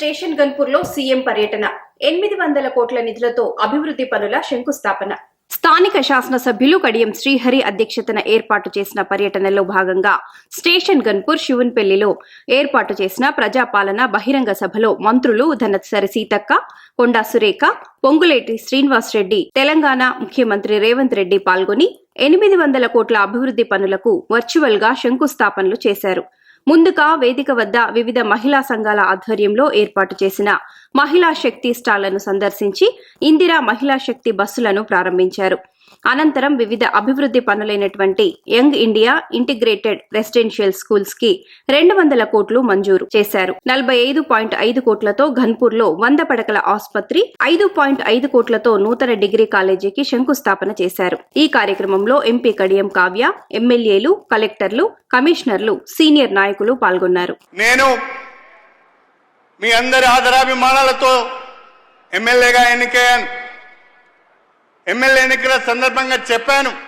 Station గన్పూర్లో CM పర్యటన. ఎనిమిది వందల కోట్ల నిధులతో అభివృద్ధి పనుల శంకుస్థాపన. స్థానిక శాసనసభ్యులు కడియం శ్రీహరి అధ్యక్షతన ఏర్పాటు చేసిన పర్యటనలో భాగంగా స్టేషన్ గన్పూర్ శివున్పల్లిలో ఏర్పాటు చేసిన ప్రజాపాలన బహిరంగ సభలో మంత్రులు ధనసరి సీతక్క కొండా సురేఖ పొంగులేటి శ్రీనివాస్ రెడ్డి తెలంగాణ ముఖ్యమంత్రి రేవంత్ రెడ్డి పాల్గొని ఎనిమిది వందల కోట్ల అభివృద్ధి పనులకు వర్చువల్గా శంకుస్థాపనలు చేశారు. ముందుగా వేదిక వద్ద వివిధ మహిళా సంఘాల ఆధ్వర్యంలో ఏర్పాటు చేసిన మహిళా శక్తి స్టాళ్ళను సందర్శించి ఇందిరా మహిళా శక్తి బస్సులను ప్రారంభించారు. అనంతరం వివిధ అభివృద్ధి పనులైనటువంటి యంగ్ ఇండియా ఇంటిగ్రేటెడ్ రెసిడెన్షియల్ స్కూల్స్కి రెండు వందల కోట్లు మంజూరు చేశారు. నలభై ఐదు పాయింట్ ఐదు కోట్లతో ఘన్పూర్లో వంద పడకల ఆసుపత్రి ఐదు పాయింట్ ఐదు కోట్లతో నూతన డిగ్రీ కాలేజీకి శంకుస్థాపన చేశారు. ఈ కార్యక్రమంలో ఎంపీ కడియం కావ్య ఎమ్మెల్యేలు కలెక్టర్లు కమిషనర్లు సీనియర్ నాయకులు పాల్గొన్నారు. నేను మీ అందరి ఆదరాభిమానాలతో ఎమ్మెల్యేగా ఎన్నికయ్యాను. ఎమ్మెల్యే ఎన్నికల సందర్భంగా చెప్పాను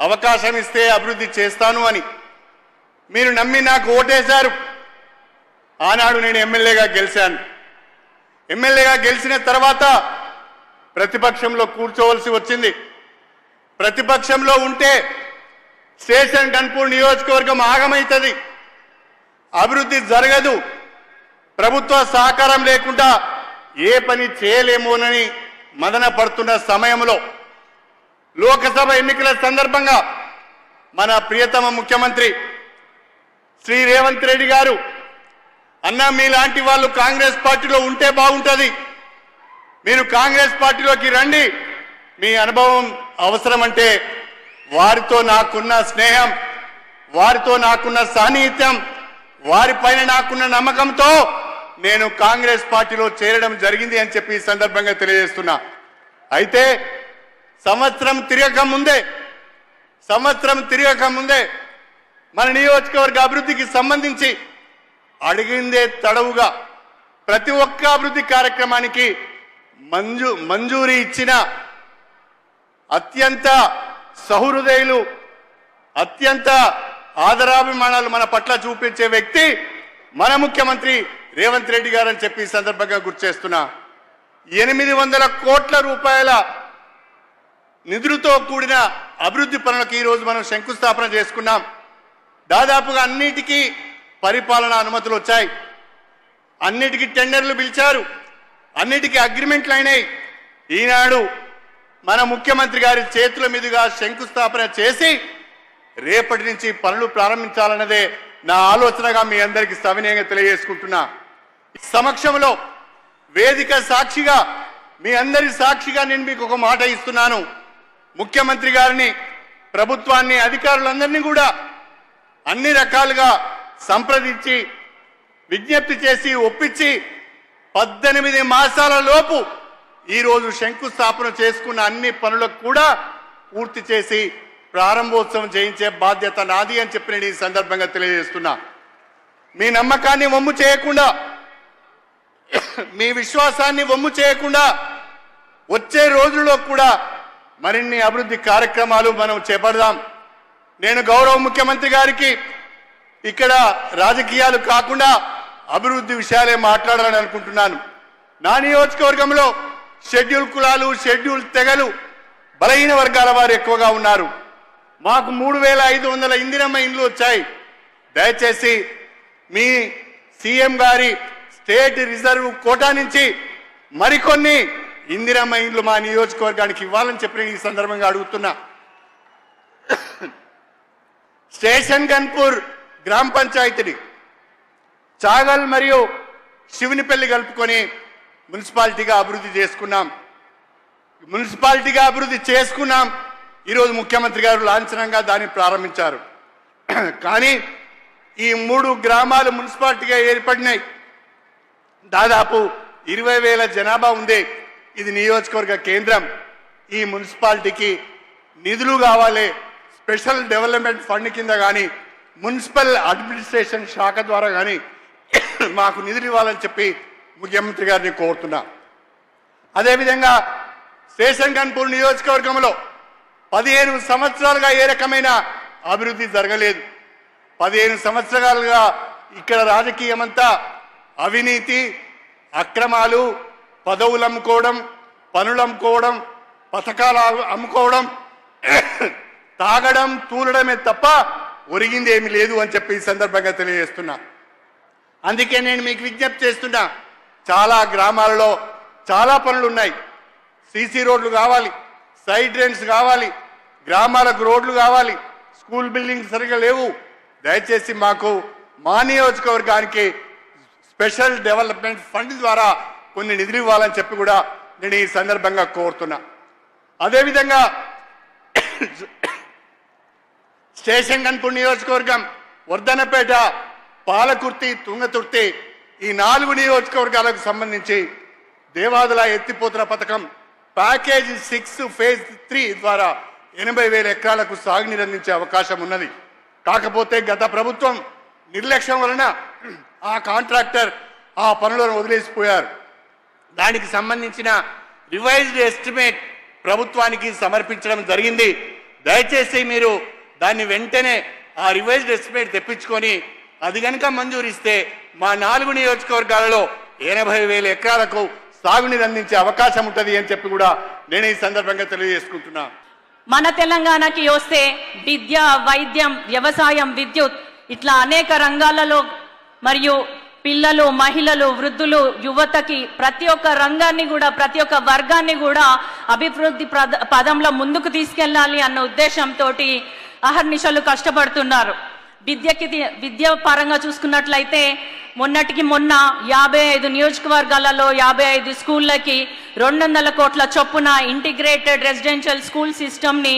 అవకాశం ఇస్తే అభివృద్ధి చేస్తాను అని. మీరు నమ్మి నాకు ఓటేశారు. ఆనాడు నేను ఎమ్మెల్యేగా గెలిచాను. ఎమ్మెల్యేగా గెలిచిన తర్వాత ప్రతిపక్షంలో కూర్చోవలసి వచ్చింది. ప్రతిపక్షంలో ఉంటే స్టేషన్ గన్పూర్ నియోజకవర్గం ఆగమవుతుంది అభివృద్ధి జరగదు. ప్రభుత్వ సహకారం లేకుండా ఏ పని చేయలేమోనని మదన పడుతున్న సమయంలో లోకసభ ఎన్నికల సందర్భంగా మన ప్రియతమ ముఖ్యమంత్రి శ్రీ రేవంత్ రెడ్డి గారు అన్న మీలాంటి వాళ్ళు కాంగ్రెస్ పార్టీలో ఉంటే బాగుంటుంది. మీరు కాంగ్రెస్ పార్టీలోకి రండి. మీ అనుభవం అవసరమంటే వారితో నాకున్న స్నేహం వారితో నాకున్న సాన్నిహిత్యం వారిపైన నాకున్న నమ్మకంతో నేను కాంగ్రెస్ పార్టీలో చేరడం జరిగింది అని చెప్పి ఈ సందర్భంగా తెలియజేస్తున్నా. అయితే సంవత్సరం తిరగక ముందే సంవత్సరం తిరగక ముందే మన నియోజకవర్గ అభివృద్ధికి సంబంధించి అడిగిందే తడవుగా ప్రతి ఒక్క అభివృద్ధి కార్యక్రమానికి మంజూ మంజూరీ ఇచ్చిన అత్యంత సహృదయులు అత్యంత ఆదరాభిమానాలు మన పట్ల చూపించే వ్యక్తి మన ముఖ్యమంత్రి రేవంత్ రెడ్డి గారు అని చెప్పి ఈ సందర్భంగా గుర్తు చేస్తున్నా. ఎనిమిది వందల కోట్ల రూపాయల నిధులతో కూడిన అభివృద్ధి పనులకు ఈరోజు మనం శంకుస్థాపన చేసుకున్నాం. దాదాపుగా అన్నిటికీ పరిపాలన అనుమతులు వచ్చాయి. అన్నిటికీ టెండర్లు పిలిచారు. అన్నిటికీ అగ్రిమెంట్లు అయినాయి. ఈనాడు మన ముఖ్యమంత్రి గారి చేతుల మీదుగా శంకుస్థాపన చేసి రేపటి నుంచి పనులు ప్రారంభించాలన్నదే నా ఆలోచనగా మీ అందరికీ సవినయంగా తెలియజేసుకుంటున్నా. సమక్షంలో వేదిక సాక్షిగా మీ అందరి సాక్షిగా నేను మీకు ఒక మాట ఇస్తున్నాను. ముఖ్యమంత్రి గారిని ప్రభుత్వాన్ని అధికారులందరినీ కూడా అన్ని రకాలుగా సంప్రదించి విజ్ఞప్తి చేసి ఒప్పించి పద్దెనిమిది మాసాల లోపు ఈరోజు శంకుస్థాపన చేసుకున్న అన్ని పనులకు కూడా పూర్తి చేసి ప్రారంభోత్సవం చేయించే బాధ్యత నాది అని చెప్పి నేను ఈ సందర్భంగా తెలియజేస్తున్నా. మీ నమ్మకాన్ని వమ్ము చేయకుండా మీ విశ్వాసాన్ని వమ్ము చేయకుండా వచ్చే రోజుల్లో కూడా మరిన్ని అభివృద్ధి కార్యక్రమాలు మనం చేపడదాం. నేను గౌరవ ముఖ్యమంత్రి గారికి ఇక్కడ రాజకీయాలు కాకుండా అభివృద్ధి విషయాలే మాట్లాడాలని అనుకుంటున్నాను. నా నియోజకవర్గంలో షెడ్యూల్ కులాలు షెడ్యూల్ తెగలు బలహీన వర్గాల వారు ఎక్కువగా ఉన్నారు. మాకు మూడు వేల ఐదు వందల ఇందిరమ్మ ఇండ్లు వచ్చాయి. దయచేసి మీ సీఎం గారి స్టేట్ రిజర్వ్ కోటా నుంచి మరికొన్ని ఇందిరమ్మ ఇండ్లు మా నియోజకవర్గానికి ఇవ్వాలని చెప్పి ఈ సందర్భంగా అడుగుతున్నా. స్టేషన్ గన్పూర్ గ్రామ పంచాయతీని చాగల్ మరియు శివునిపల్లి కలుపుకొని మున్సిపాలిటీగా అభివృద్ధి చేసుకున్నాం. మున్సిపాలిటీగా అభివృద్ధి చేసుకున్నాం. ఈరోజు ముఖ్యమంత్రి గారు లాంఛనంగా దాన్ని ప్రారంభించారు. కానీ ఈ మూడు గ్రామాలు మున్సిపాలిటీగా ఏర్పడినాయి. దాదాపు ఇరవై వేల జనాభా ఉంది ఇది నియోజకవర్గ కేంద్రం. ఈ మున్సిపాలిటీకి నిధులు కావాలి స్పెషల్ డెవలప్మెంట్ ఫండ్ కింద కానీ మున్సిపల్ అడ్మినిస్ట్రేషన్ శాఖ ద్వారా కానీ మాకు నిధులు ఇవ్వాలని చెప్పి ముఖ్యమంత్రి గారిని కోరుతున్నా. అదేవిధంగా స్టేషన్ కన్పూర్ నియోజకవర్గంలో పదిహేను సంవత్సరాలుగా ఏ రకమైన అభివృద్ధి జరగలేదు. పదిహేను సంవత్సరాలుగా ఇక్కడ రాజకీయం అంతా అవినీతి అక్రమాలు పదవులు అమ్ముకోవడం పనులు అమ్ముకోవడం పథకాలు అమ్ముకోవడం తాగడం తూలడమే తప్ప ఒరిగింది ఏమీ లేదు అని చెప్పి ఈ సందర్భంగా తెలియజేస్తున్నా. అందుకే నేను మీకు విజ్ఞప్తి చేస్తున్నా చాలా గ్రామాలలో చాలా పనులు ఉన్నాయి సీసీ రోడ్లు కావాలి సైడ్ డ్రైన్స్ కావాలి గ్రామాలకు రోడ్లు కావాలి స్కూల్ బిల్డింగ్స్ సరిగా లేవు. దయచేసి మాకు మా నియోజకవర్గానికి స్పెషల్ డెవలప్మెంట్ ఫండ్ ద్వారా కొన్ని నిధులు ఇవ్వాలని చెప్పి కూడా నేను ఈ సందర్భంగా కోరుతున్నా. అదేవిధంగా స్టేషన్ కన్పూర్ నియోజకవర్గం వర్ధనపేట పాలకుర్తి తుంగతుర్తి ఈ నాలుగు నియోజకవర్గాలకు సంబంధించి దేవాదుల ఎత్తిపోతుల పథకం ప్యాకేజ్ సిక్స్ ఫేజ్ త్రీ ద్వారా ఎనభై వేల ఎకరాలకు సాగునీరు అందించే అవకాశం ఉన్నది. కాకపోతే గత ప్రభుత్వం నిర్లక్ష్యం వలన ఆ కాంట్రాక్టర్ ఆ పనులను వదిలేసిపోయారు. దానికి సంబంధించిన రివైజ్డ్ ఎస్టిమేట్ ప్రభుత్వానికి సమర్పించడం జరిగింది. దయచేసి మీరు దాన్ని వెంటనే ఆ రివైజ్డ్ ఎస్టిమేట్ తెప్పించుకొని అది కనుక మంజూరిస్తే మా నాలుగు నియోజకవర్గాలలో ఎనభై వేల ఎకరాలకు సాగునీరు అందించే అవకాశం ఉంటుంది అని చెప్పి కూడా నేను ఈ సందర్భంగా తెలియజేసుకుంటున్నా. మన తెలంగాణకి వస్తే విద్య వైద్యం వ్యవసాయం విద్యుత్ ఇట్లా అనేక రంగాలలో మరియు పిల్లలు మహిళలు వృద్ధులు యువతకి ప్రతి ఒక్క రంగాన్ని కూడా ప్రతి ఒక్క వర్గాన్ని కూడా అభివృద్ధి పదంలో ముందుకు తీసుకెళ్ళాలి అన్న ఉద్దేశంతో అహర్నిశలు కష్టపడుతున్నారు. విద్యకి విద్య పరంగా చూసుకున్నట్లయితే మొన్నటికి మొన్న యాభై ఐదు నియోజకవర్గాలలో యాభై ఐదు స్కూళ్ళకి రెండు వందల కోట్ల చొప్పున ఇంటిగ్రేటెడ్ రెసిడెన్షియల్ స్కూల్ సిస్టమ్ని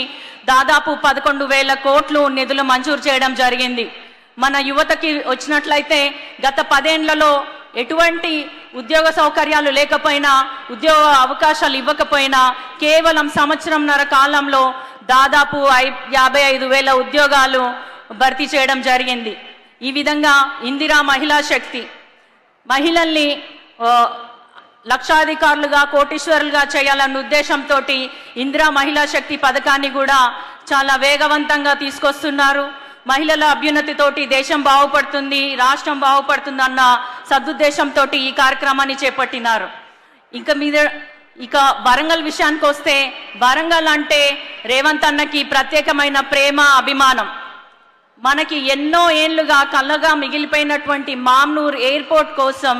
దాదాపు పదకొండు వేల కోట్లు నిధులు మంజూరు చేయడం జరిగింది. మన యువతకి వచ్చినట్లయితే గత పదేండ్లలో ఎటువంటి ఉద్యోగ సౌకర్యాలు లేకపోయినా ఉద్యోగ అవకాశాలు ఇవ్వకపోయినా కేవలం సంవత్సరంన్నర కాలంలో దాదాపు ఐ యాభై ఐదు వేల ఉద్యోగాలు భర్తీ చేయడం జరిగింది. ఈ విధంగా ఇందిరా మహిళా శక్తి మహిళల్ని లక్షాధికారులుగా కోటీశ్వరులుగా చేయాలన్న ఉద్దేశంతో ఇందిరా మహిళా శక్తి పథకాన్ని కూడా చాలా వేగవంతంగా తీసుకొస్తున్నారు. మహిళల అభ్యున్నతితోటి దేశం బాగుపడుతుంది రాష్ట్రం బాగుపడుతుంది అన్న సదుద్దేశంతో ఈ కార్యక్రమాన్ని చేపట్టినారు. ఇంకా మీద ఇక వరంగల్ విషయానికి వస్తే వరంగల్ అంటే రేవంత్ అన్నకి ప్రత్యేకమైన ప్రేమ అభిమానం. మనకి ఎన్నో ఏళ్ళుగా కళ్ళగా మిగిలిపోయినటువంటి మామ్నూర్ ఎయిర్పోర్ట్ కోసం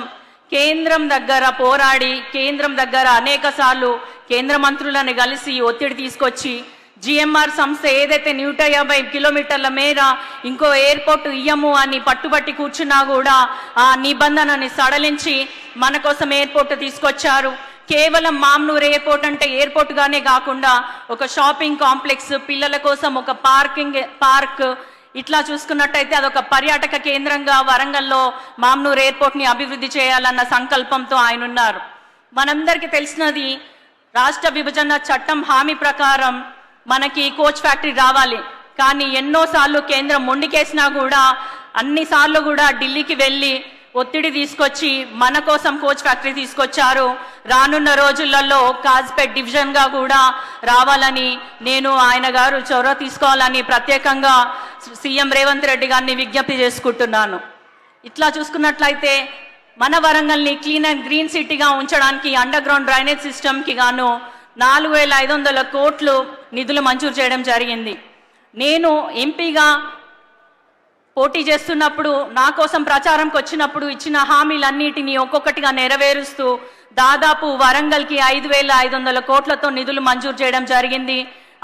కేంద్రం దగ్గర పోరాడి కేంద్రం దగ్గర అనేక సార్లు కేంద్ర మంత్రులను కలిసి ఒత్తిడి తీసుకొచ్చి జిఎంఆర్ సంస్థ ఏదైతే నూట యాభై కిలోమీటర్ల మేర ఇంకో ఎయిర్పోర్ట్ ఇయ్యము అని పట్టుబట్టి కూర్చున్నా కూడా ఆ నిబంధనని సడలించి మన కోసం ఎయిర్పోర్ట్ తీసుకొచ్చారు. కేవలం మామ్నూర్ ఎయిర్పోర్ట్ అంటే ఎయిర్పోర్ట్గానే కాకుండా ఒక షాపింగ్ కాంప్లెక్స్ పిల్లల కోసం ఒక పార్కింగ్ పార్క్ ఇట్లా చూసుకున్నట్టయితే అదొక పర్యాటక కేంద్రంగా వరంగల్లో మామ్నూర్ ఎయిర్పోర్ట్ని అభివృద్ధి చేయాలన్న సంకల్పంతో ఆయన ఉన్నారు మనందరికీ తెలిసినది రాష్ట్ర విభజన చట్టం హామీ ప్రకారం మనకి కోచ్ ఫ్యాక్టరీ రావాలి. కానీ ఎన్నోసార్లు కేంద్రం మొండికేసినా కూడా అన్ని సార్లు కూడా ఢిల్లీకి వెళ్ళి ఒత్తిడి తీసుకొచ్చి మన కోసం కోచ్ ఫ్యాక్టరీ తీసుకొచ్చారు. రానున్న రోజులలో కాజ్పేట్ డివిజన్గా కూడా రావాలని నేను ఆయన గారు చొరవ తీసుకోవాలని ప్రత్యేకంగా సీఎం రేవంత్ రెడ్డి గారిని విజ్ఞప్తి చేసుకుంటున్నాను. ఇట్లా చూసుకున్నట్లయితే మన వరంగల్ని క్లీన్ అండ్ గ్రీన్ సిటీగా ఉంచడానికి అండర్ గ్రౌండ్ డ్రైనేజ్ సిస్టమ్కి గాను నాలుగు వేల ఐదు వందల కోట్లు నిధులు మంజూరు చేయడం జరిగింది. నేను ఎంపీగా పోటీ చేస్తున్నప్పుడు నా కోసం ప్రచారంకి వచ్చినప్పుడు ఇచ్చిన హామీలన్నిటినీ ఒక్కొక్కటిగా నెరవేరుస్తూ దాదాపు వరంగల్కి ఐదు వేల ఐదు వందల కోట్లతో నిధులు మంజూరు చేయడం జరిగింది.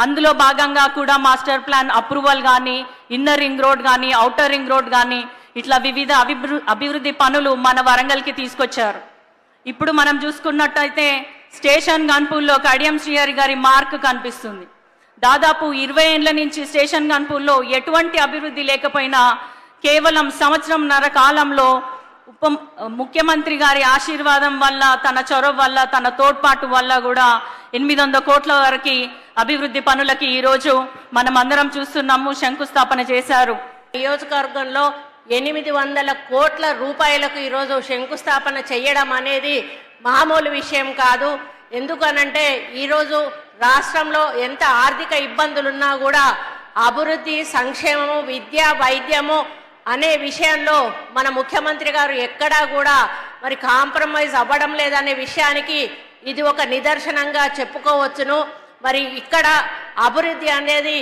అందులో భాగంగా కూడా మాస్టర్ ప్లాన్ అప్రూవల్ కానీ ఇన్నర్ రింగ్ రోడ్ కానీ అవుటర్ రింగ్ రోడ్ కానీ ఇట్లా వివిధ అభివృ అభివృద్ధి పనులు మన వరంగల్కి తీసుకొచ్చారు. ఇప్పుడు మనం చూసుకున్నట్టయితే స్టేషన్ గన్పూల్లో కడియం శ్రీహరి గారి మార్క్ కనిపిస్తుంది. దాదాపు ఇరవై ఏళ్ళ నుంచి స్టేషన్ గన్పూర్లో ఎటువంటి అభివృద్ధి లేకపోయినా కేవలం సంవత్సరంన్నర కాలంలో ఉప ముఖ్యమంత్రి గారి ఆశీర్వాదం వల్ల తన చొరవ వల్ల తన తోడ్పాటు వల్ల కూడా ఎనిమిది వందల కోట్ల వరకు అభివృద్ధి పనులకి ఈరోజు మనం అందరం చూస్తున్నాము శంకుస్థాపన చేశారు. నియోజకవర్గంలో ఎనిమిది వందల కోట్ల రూపాయలకు ఈరోజు శంకుస్థాపన చేయడం అనేది మామూలు విషయం కాదు. ఎందుకనంటే ఈరోజు రాష్ట్రంలో ఎంత ఆర్థిక ఇబ్బందులున్నా కూడా అభివృద్ధి సంక్షేమము విద్య వైద్యము అనే విషయంలో మన ముఖ్యమంత్రి గారు ఎక్కడా కూడా మరి కాంప్రమైజ్ అవ్వడం లేదనే విషయానికి ఇది ఒక నిదర్శనంగా చెప్పుకోవచ్చును. మరి ఇక్కడ అభివృద్ధి అనేది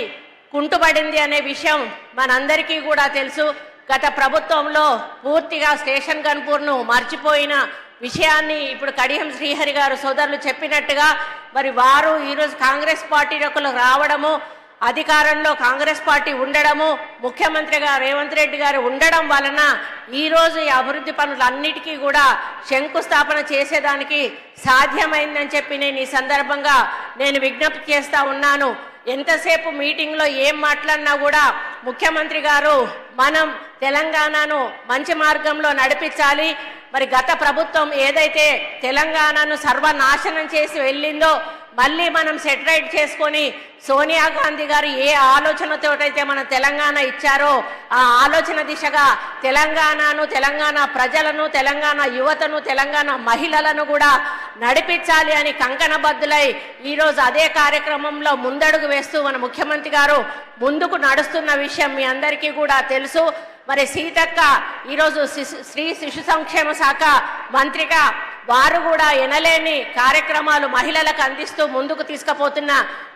కుంటుపడింది అనే విషయం మనందరికీ కూడా తెలుసు. గత ప్రభుత్వంలో పూర్తిగా స్టేషన్ గన్పూర్ను మర్చిపోయిన విషయాన్ని ఇప్పుడు కడియం శ్రీహరి గారు సోదరులు చెప్పినట్టుగా మరి వారు ఈరోజు కాంగ్రెస్ పార్టీలోకి రావడము అధికారంలో కాంగ్రెస్ పార్టీ ఉండడము ముఖ్యమంత్రిగా రేవంత్ రెడ్డి గారు ఉండడం వలన ఈరోజు ఈ అభివృద్ధి పనులన్నిటికీ కూడా శంకుస్థాపన చేసేదానికి సాధ్యమైందని చెప్పి నేను ఈ సందర్భంగా నేను విజ్ఞప్తి చేస్తూ ఉన్నాను. ఎంతసేపు మీటింగ్లో ఏం మాట్లాడినా కూడా ముఖ్యమంత్రి గారు మనం తెలంగాణను మంచి మార్గంలో నడిపించాలి మరి గత ప్రభుత్వం ఏదైతే తెలంగాణను సర్వనాశనం చేసి వెళ్ళిందో మళ్ళీ మనం సెటరైట్ చేసుకొని సోనియా గాంధీ గారు ఏ ఆలోచనతోటైతే మన తెలంగాణ ఇచ్చారో ఆ ఆలోచన దిశగా తెలంగాణను తెలంగాణ ప్రజలను తెలంగాణ యువతను తెలంగాణ మహిళలను కూడా నడిపించాలి అని కంకణబద్దులై ఈరోజు అదే కార్యక్రమంలో ముందడుగు వేస్తూ మన ముఖ్యమంత్రి గారు ముందుకు నడుస్తున్న విషయం మీ అందరికీ కూడా తెలుసు. మరి సీతక్క ఈరోజు శిశు స్త్రీ శిశు సంక్షేమ శాఖ మంత్రిగా వారు కూడా ఎనలేని కార్యక్రమాలు మహిళలకు అందిస్తూ ముందుకు తీసుకుపోతున్న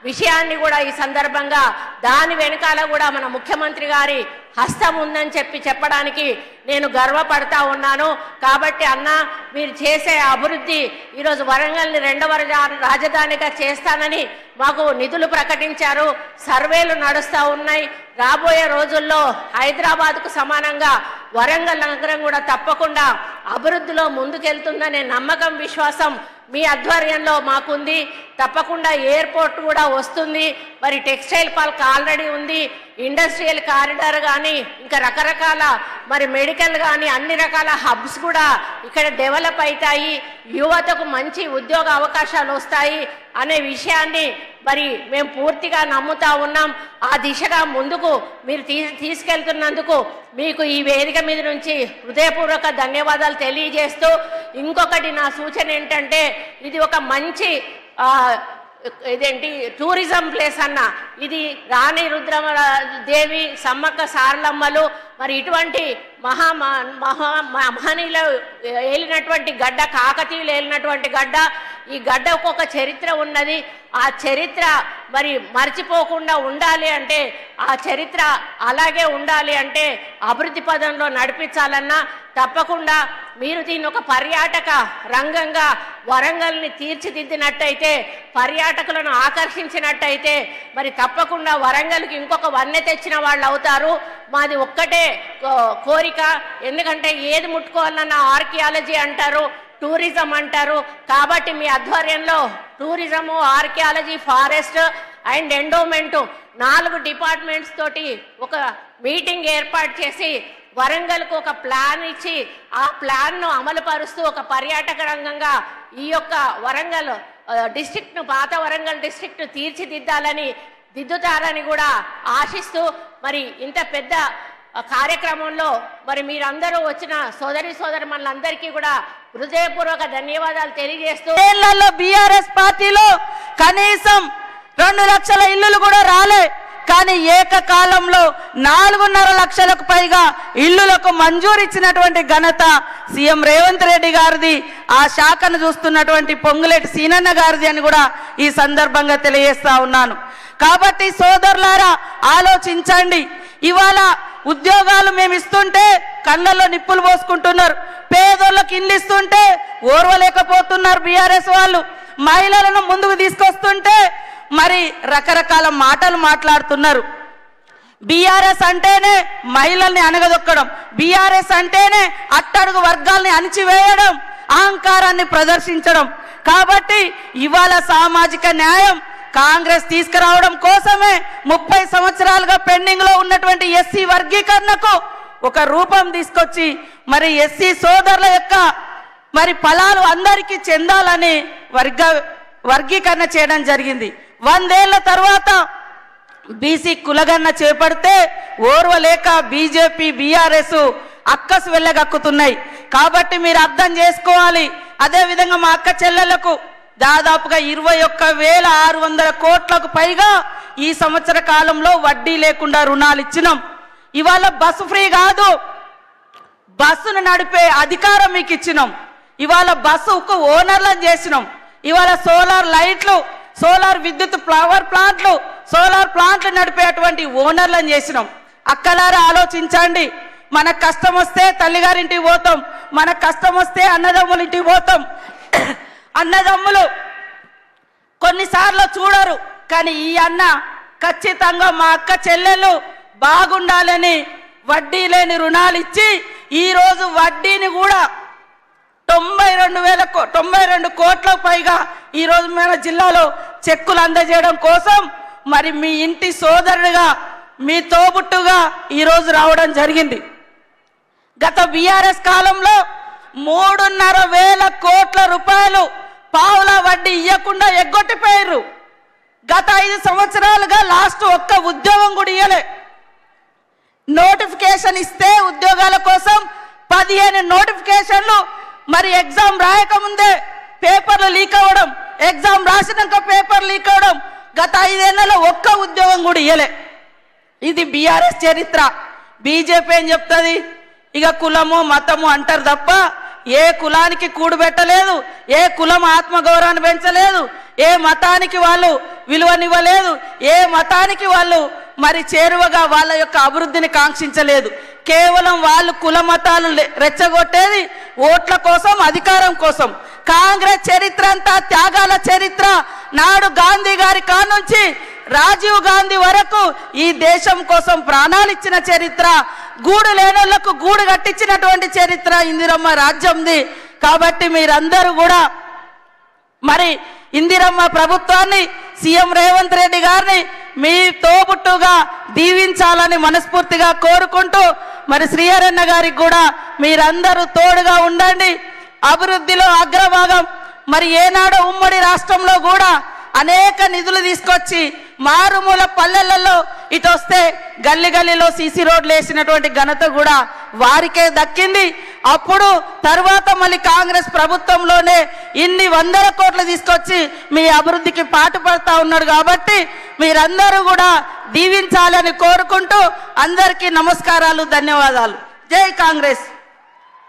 విషయాన్ని కూడా ఈ సందర్భంగా దాని వెనకాల కూడా మన ముఖ్యమంత్రి గారి హస్తం ఉందని చెప్పి చెప్పడానికి నేను గర్వపడతా ఉన్నాను. కాబట్టి అన్న మీరు చేసే అభివృద్ధి ఈరోజు వరంగల్ని రెండవ రాజధానిగా చేస్తానని మాకు నిధులు ప్రకటించారు. సర్వేలు నడుస్తూ ఉన్నాయి. రాబోయే రోజుల్లో హైదరాబాద్కు సమానంగా వరంగల్ నగరం కూడా తప్పకుండా అభివృద్ధిలో ముందుకెళ్తుందనే నమ్మకం విశ్వాసం మీ ఆధ్వర్యంలో మాకుంది. తప్పకుండా ఎయిర్పోర్ట్ కూడా వస్తుంది. మరి టెక్స్టైల్ పార్క్ ఆల్రెడీ ఉంది. ఇండస్ట్రియల్ కారిడార్ కానీ ఇంకా రకరకాల మరి మెడికల్ కానీ అన్ని రకాల హబ్స్ కూడా ఇక్కడ డెవలప్ అవుతాయి యువతకు మంచి ఉద్యోగ అవకాశాలు వస్తాయి అనే విషయాన్ని మరి మేము పూర్తిగా నమ్ముతా ఉన్నాం. ఆ దిశగా ముందుకు మీరు తీ తీసుకెళ్తున్నందుకు మీకు ఈ వేదిక మీద నుంచి హృదయపూర్వక ధన్యవాదాలు తెలియజేస్తూ ఇంకొకటి నా సూచన ఏంటంటే ఇది ఒక మంచి ఇదేంటి టూరిజం ప్లేస్ అన్న. ఇది రాణి రుద్రమ దేవి సమ్మక్క సారలమ్మలు మరి ఇటువంటి మహా మహా మహనీయులు ఏలినటువంటి గడ్డ కాకతీయులు ఏలినటువంటి గడ్డ ఈ గడ్డ ఒక్కొక్క చరిత్ర ఉన్నది. ఆ చరిత్ర మరి మర్చిపోకుండా ఉండాలి అంటే ఆ చరిత్ర అలాగే ఉండాలి అంటే అభివృద్ధి పదంలో నడిపించాలన్నా తప్పకుండా మీరు దీన్ని ఒక పర్యాటక రంగంగా వరంగల్ని తీర్చిదిద్దినట్టయితే పర్యాటకులను ఆకర్షించినట్టయితే మరి తప్పకుండా వరంగల్కి ఇంకొక వన్నె తెచ్చిన వాళ్ళు అవుతారు. మాది ఒక్కటే కో- కోరిక. ఎందుకంటే ఏది ముట్టుకోవాలన్న ఆర్కియాలజీ అంటారు. టూరిజం అంటారు. కాబట్టి మీ ఆధ్వర్యంలో tourism archaeology forest and endowment నాలుగు డిపార్ట్మెంట్స్ తోటి ఒక మీటింగ్ ఏర్పాటు చేసి వరంగల్కు ఒక ప్లాన్ ఇచ్చి ఆ ప్లాన్ను అమలు పరుస్తూ ఒక పర్యాటక రంగంగా ఈ యొక్క వరంగల్ డిస్ట్రిక్ట్ను పాత వరంగల్ డిస్టిక్ట్ను తీర్చిదిద్దాలని దిద్దుతారని కూడా ఆశిస్తూ మరి ఇంత పెద్ద కార్యక్రమంలో మరి మీరందరూ వచ్చిన సోదరి సోదరి మనందరికీ కూడా హృదయపూర్వక ధన్యవాదాలు తెలియజేస్తూ ఏళ్ళలో బీఆర్ఎస్ పార్టీలో కనీసం రెండు లక్షల ఇల్లులు కూడా రాలే. కానీ ఏకకాలంలో నాలుగున్నర లక్షలకు పైగా ఇల్లులకు మంజూరు ఇచ్చినటువంటి ఘనత సీఎం రేవంత్ రెడ్డి గారిది. ఆ శాఖను చూస్తున్నటువంటి పొంగులేటి సీనన్న గారిది అని కూడా ఈ సందర్భంగా తెలియజేస్తా ఉన్నాను. కాబట్టి సోదరులారా ఆలోచించండి. ఇవాళ ఉద్యోగాలు మేము ఇస్తుంటే కళ్ళల్లో నిప్పులు పోసుకుంటున్నారు. పేదోళ్ళకి ఇల్లు ఇస్తుంటే ఓర్వలేకపోతున్నారు బీఆర్ఎస్ వాళ్ళు. మహిళలను ముందుకు తీసుకొస్తుంటే మరి రకరకాల మాటలు మాట్లాడుతున్నారు. బీఆర్ఎస్ అంటేనే మహిళల్ని అనగదొక్కడం బీఆర్ఎస్ అంటేనే అట్టడుగు వర్గాల్ని అణిచివేయడం అహంకారాన్ని ప్రదర్శించడం. కాబట్టి ఇవాళ సామాజిక న్యాయం కాంగ్రెస్ తీసుకురావడం కోసమే ముప్పై సంవత్సరాలుగా పెండింగ్లో ఉన్నటువంటి ఎస్సీ వర్గీకరణకు ఒక రూపం తీసుకొచ్చి మరి ఎస్సీ సోదరుల యొక్క మరి ఫలాలు అందరికీ చెందాలని వర్గ వర్గీకరణ చేయడం జరిగింది. వందేళ్ళ తర్వాత బీసీ కులగన్న చేపడితే ఓర్వలేక బీజేపీ బీఆర్ఎస్ అక్కసు వెళ్ళగక్కుతున్నాయి కాబట్టి మీరు అర్థం చేసుకోవాలి. అదేవిధంగా మా అక్క చెల్లెలకు దాదాపుగా ఇరవై ఒక్క వేల ఆరు వందల కోట్లకు పైగా ఈ సంవత్సర కాలంలో వడ్డీ లేకుండా రుణాలు ఇచ్చినాం. ఇవాళ బస్సు ఫ్రీ కాదు. బస్సును నడిపే అధికారం మీకు ఇచ్చినాం. ఇవాళ బస్సుకు ఓనర్లను చేసినాం. ఇవాళ సోలార్ లైట్లు సోలార్ విద్యుత్ పవర్ ప్లాంట్లు సోలార్ ప్లాంట్లు నడిపేటువంటి ఓనర్లను చేసినాం. అక్కలారా ఆలోచించండి. మన కష్టం వస్తే తల్లిగారింటికి పోతాం. మన కష్టం వస్తే అన్నదమ్ముల ఇంటికి పోతాం. అన్నదమ్ములు కొన్నిసార్లు చూడరు. కానీ ఈ అన్న ఖచ్చితంగా మా అక్క చెల్లెలు బాగుండాలని వడ్డీ లేని రుణాలు ఇచ్చి ఈరోజు వడ్డీని కూడా తొంభై రెండు వేల కో- తొంభై రెండు కోట్ల పైగా ఈ రోజు మన జిల్లాలో చెక్కులు అందజేయడం కోసం మరి మీ ఇంటి సోదరుడిగా మీ తోబుట్టుగా ఈరోజు రావడం జరిగింది. గత బీఆర్ఎస్ కాలంలో మూడున్నర వేల కోట్ల రూపాయలు పావుల వడ్డీ ఇవ్వకుండా ఎగ్గొట్టిపోయారు గత ఐదు సంవత్సరాలుగా లాస్ట్ ఒక్క ఉద్యోగం కూడా ఇయ్యలే. నోటిఫికేషన్ ఇస్తే ఉద్యోగాల కోసం పదిహేను నోటిఫికేషన్లు. మరి ఎగ్జామ్ రాయకముందే పేపర్లు లీక్ అవ్వడం ఎగ్జామ్ రాసినాక పేపర్ లీక్ అవ్వడం గత ఐదేళ్ళలో ఒక్క ఉద్యోగం కూడా ఇయ్యలే. ఇది బీఆర్ఎస్ చరిత్ర. బీజేపీ ఏం చెప్తుంది? ఇక కులము మతము అంటారు తప్ప ఏ కులానికి కూడబెట్టలేదు ఏ కులం ఆత్మగౌరవాన్ని పెంచలేదు ఏ మతానికి వాళ్ళు విలువనివ్వలేదు ఏ మతానికి వాళ్ళు మరి చేరువగా వాళ్ళ యొక్క అభివృద్ధిని కాంక్షించలేదు. కేవలం వాళ్ళు కుల మతాలు రెచ్చగొట్టేది ఓట్ల కోసం అధికారం కోసం. కాంగ్రెస్ చరిత్ర అంతా త్యాగాల చరిత్ర. నాడు గాంధీ గారి కానుంచి రాజీవ్ గాంధీ వరకు ఈ దేశం కోసం ప్రాణాలు ఇచ్చిన చరిత్ర. గూడు లేనోళ్ళకు గూడు కట్టించినటువంటి చరిత్ర ఇందిరమ్మ రాజ్యంది. కాబట్టి మీరందరూ కూడా మరి ఇందిరమ్మ ప్రభుత్వాన్ని సీఎం రేవంత్ రెడ్డి గారిని మీ తోబుట్టుగా దీవించాలని మనస్ఫూర్తిగా కోరుకుంటూ మరి శ్రీహరన్న గారికి కూడా మీరందరూ తోడుగా ఉండండి. అభివృద్ధిలో అగ్రభాగం. మరి ఏనాడు ఉమ్మడి రాష్ట్రంలో కూడా అనేక నిధులు తీసుకొచ్చి మారుమూల పల్లెలలో ఇటు వస్తే గల్లి గల్లీలో సీసీ రోడ్లు వేసినటువంటి ఘనత కూడా వారికే దక్కింది. అప్పుడు తర్వాత మళ్ళీ కాంగ్రెస్ ప్రభుత్వంలోనే ఇన్ని వందల కోట్లు తీసుకొచ్చి మీ అభివృద్ధికి పాటుపడతా ఉన్నాడు కాబట్టి మీరందరూ కూడా దీవించాలని కోరుకుంటూ అందరికీ నమస్కారాలు ధన్యవాదాలు. జై కాంగ్రెస్.